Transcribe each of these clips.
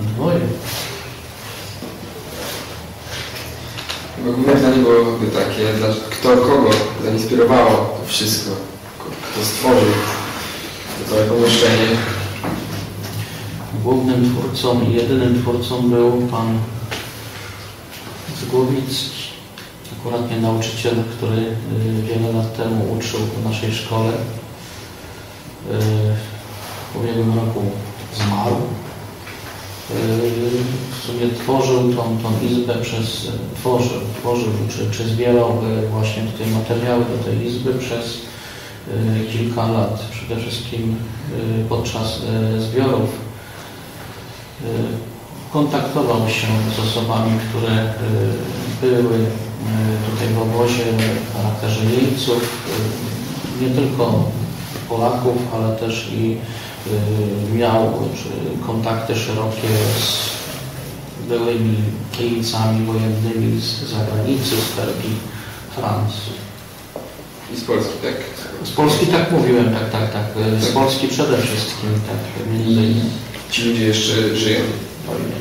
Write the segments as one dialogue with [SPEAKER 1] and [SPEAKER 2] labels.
[SPEAKER 1] Dwoje.
[SPEAKER 2] Bo główne pytanie byłoby takie, kto kogo zainspirowało to wszystko, kto stworzył to całe pomieszczenie.
[SPEAKER 1] Głównym twórcą i jedynym twórcą był pan Zgłowicki. Akurat mnie nauczyciel, który y, wiele lat temu uczył w naszej szkole. Y, W ubiegłym roku zmarł. W sumie tworzył tą, tą izbę przez, tworzył, tworzył czy, czy zbierał y, właśnie tutaj materiały do tej izby przez y, kilka lat. Przede wszystkim y, podczas zbiorów kontaktował się z osobami, które były tutaj w obozie w charakterze jeńców, nie tylko Polaków, ale też i miał czy kontakty szerokie z byłymi jeńcami wojennymi z zagranicy, z Belgii, Francji.
[SPEAKER 2] I z Polski, tak?
[SPEAKER 1] Z Polski tak mówiłem, tak, tak, tak. Z Polski przede wszystkim, tak, między innymi.
[SPEAKER 2] Ci ludzie jeszcze żyją.
[SPEAKER 1] wojny.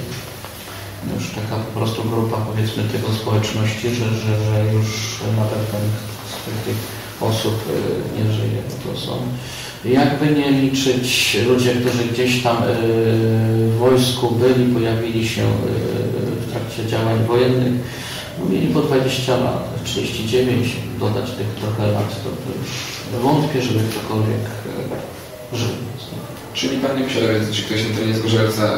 [SPEAKER 1] Już taka po prostu grupa powiedzmy tego społeczności, że, że, że już z tych- tych osób y, nie żyje. To są jakby nie liczyć ludzie, którzy gdzieś tam y, w wojsku byli, pojawili się y, w trakcie działań wojennych, no, mieli po 20 lat, 39, dodać tych trochę lat, to, to już wątpię, żeby ktokolwiek żył.
[SPEAKER 2] Czyli Pan nie posiada wiedzy, czy ktoś na terenie Zgorzelca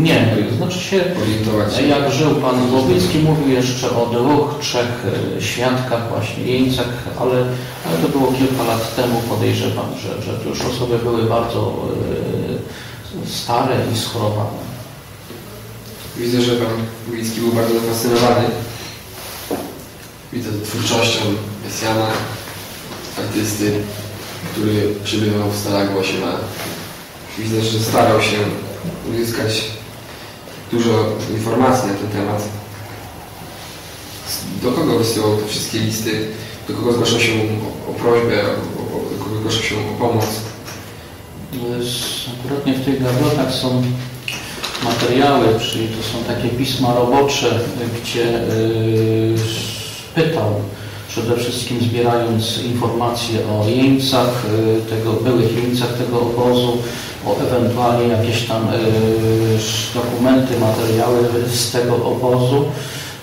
[SPEAKER 1] Nie, to znaczy się
[SPEAKER 2] orientować się?
[SPEAKER 1] Jak żył pan Złowicki, mówił jeszcze o dwóch, trzech e, świadkach, właśnie jeńcach, ale, ale to było kilka lat temu, podejrzewam, że, że to już osoby były bardzo e, stare i schorowane.
[SPEAKER 2] Widzę, że Pan Wójcki był bardzo zafascynowany. Widzę twórczością Mesjana, artysty, który przebywał w Staragu 8a. Widzę, że starał się uzyskać dużo informacji na ten temat. Do kogo wysyłał te wszystkie listy? Do kogo zgłaszał się o, prośbę? Do kogo zgłaszał się o pomoc?
[SPEAKER 1] Akuratnie w tych gablotach są materiały, czyli to są takie pisma robocze, gdzie y, pytał przede wszystkim zbierając informacje o jeńcach, y, tego, byłych jeńcach tego obozu, o ewentualnie jakieś tam y, dokumenty, materiały z tego obozu.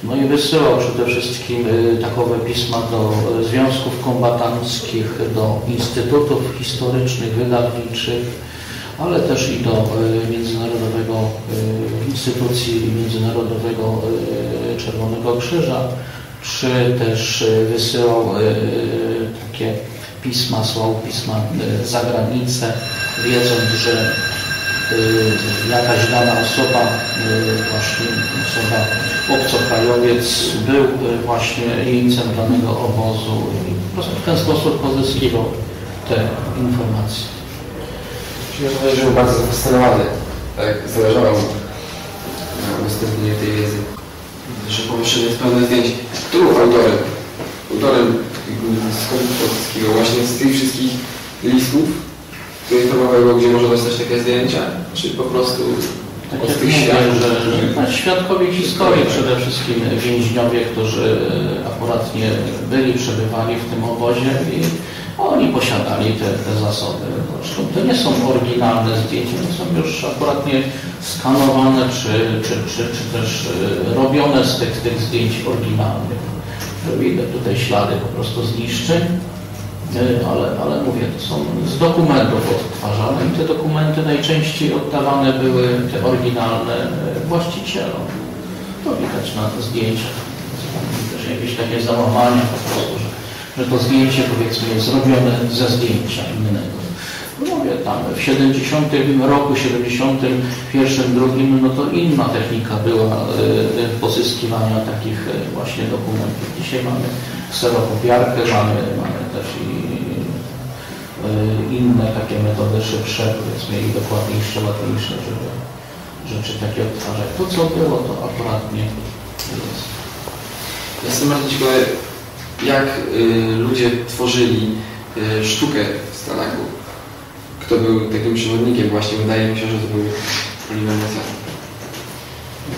[SPEAKER 1] No i wysyłał przede wszystkim y, takowe pisma do związków kombatanckich, do instytutów historycznych, wydawniczych, ale też i do Międzynarodowego Instytucji Międzynarodowego Czerwonego Krzyża, czy też y, wysyłał y, takie pisma, słał pisma za granicę, wiedząc, że jakaś dana osoba, właśnie osoba obcokrajowiec był właśnie jeńcem danego obozu i po prostu w ten sposób pozyskiwał te informacje.
[SPEAKER 2] Czyli powiedzieć, że był bardzo zafascynowany. Tak, zależało mu tej wiedzy. Że pomieszczenie jest pełne zdjęć. Kto był autorem? Autorem skoku polskiego właśnie z tych wszystkich listów, które informowały go, gdzie można dostać takie zdjęcia? Czy po prostu
[SPEAKER 1] Tak
[SPEAKER 2] od tych świadków?
[SPEAKER 1] że, że tak, świadkowie historii przede wszystkim więźniowie, którzy akurat nie byli, przebywali w tym obozie i oni posiadali te, te zasoby. Zresztą to nie są oryginalne zdjęcia, to są już akurat nie skanowane czy, czy, czy, czy też e, robione z tych, tych zdjęć oryginalnych. Widać tutaj ślady po prostu zniszczeń. E, ale, ale mówię, to są z dokumentów odtwarzane i te dokumenty najczęściej oddawane były, te oryginalne, e, właścicielom. To widać na zdjęciach. Jakieś takie załamania po prostu, że, że to zdjęcie powiedzmy jest zrobione ze zdjęcia innego. Mówię, tam w 70 roku, 71, drugim, no to inna technika była e, pozyskiwania takich e, właśnie dokumentów. Dzisiaj mamy kserokopiarkę, mamy, mamy też i inne takie metody szybsze, powiedzmy i dokładniejsze, łatwiejsze, żeby rzeczy takie odtwarzać. To co było, to akurat nie jest.
[SPEAKER 2] Jestem bardzo ciekawy, jak y, ludzie tworzyli y, sztukę w Stalagu. Kto był takim przewodnikiem właśnie? Wydaje mi się, że to był Oliver Messiaen.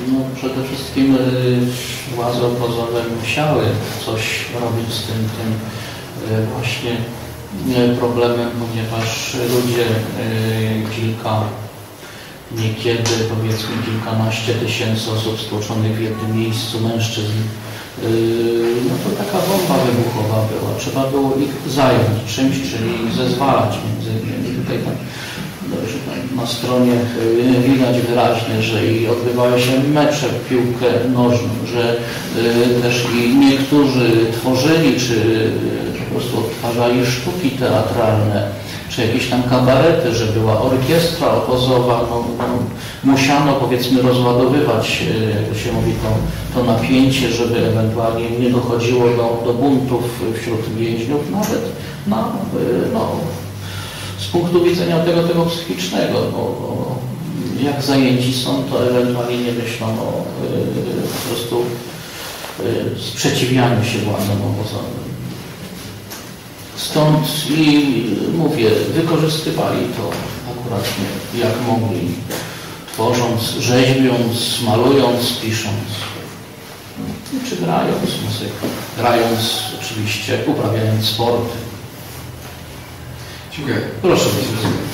[SPEAKER 1] No, przede wszystkim y, władze obozowe musiały coś robić z tym, tym y, właśnie y, problemem, ponieważ ludzie y, kilka, niekiedy powiedzmy kilkanaście tysięcy osób stłoczonych w jednym miejscu, mężczyzn, y, no to taka bomba wybuchowa była. Trzeba było ich zająć czymś, czyli zezwalać między innymi. Tutaj tam tam na stronie y, widać wyraźnie, że i odbywały się mecze w piłkę nożną, że y, też i niektórzy tworzyli, czy po prostu odtwarzali sztuki teatralne, czy jakieś tam kabarety, że była orkiestra obozowa, no, no, musiano powiedzmy rozładowywać, y, jak się mówi, to, to napięcie, żeby ewentualnie nie dochodziło do, do buntów wśród więźniów, nawet na, y, no, z punktu widzenia tego, tego psychicznego, bo, bo jak zajęci są, to ewentualnie nie myślą o y, po prostu sprzeciwianiu się władzom obozowym. Stąd i mówię, wykorzystywali to akurat nie, jak mogli, tworząc, rzeźbiąc, malując, pisząc, czy grając muzykę, grając oczywiście, uprawiając sporty.
[SPEAKER 2] Dziękuję.
[SPEAKER 1] Proszę bardzo.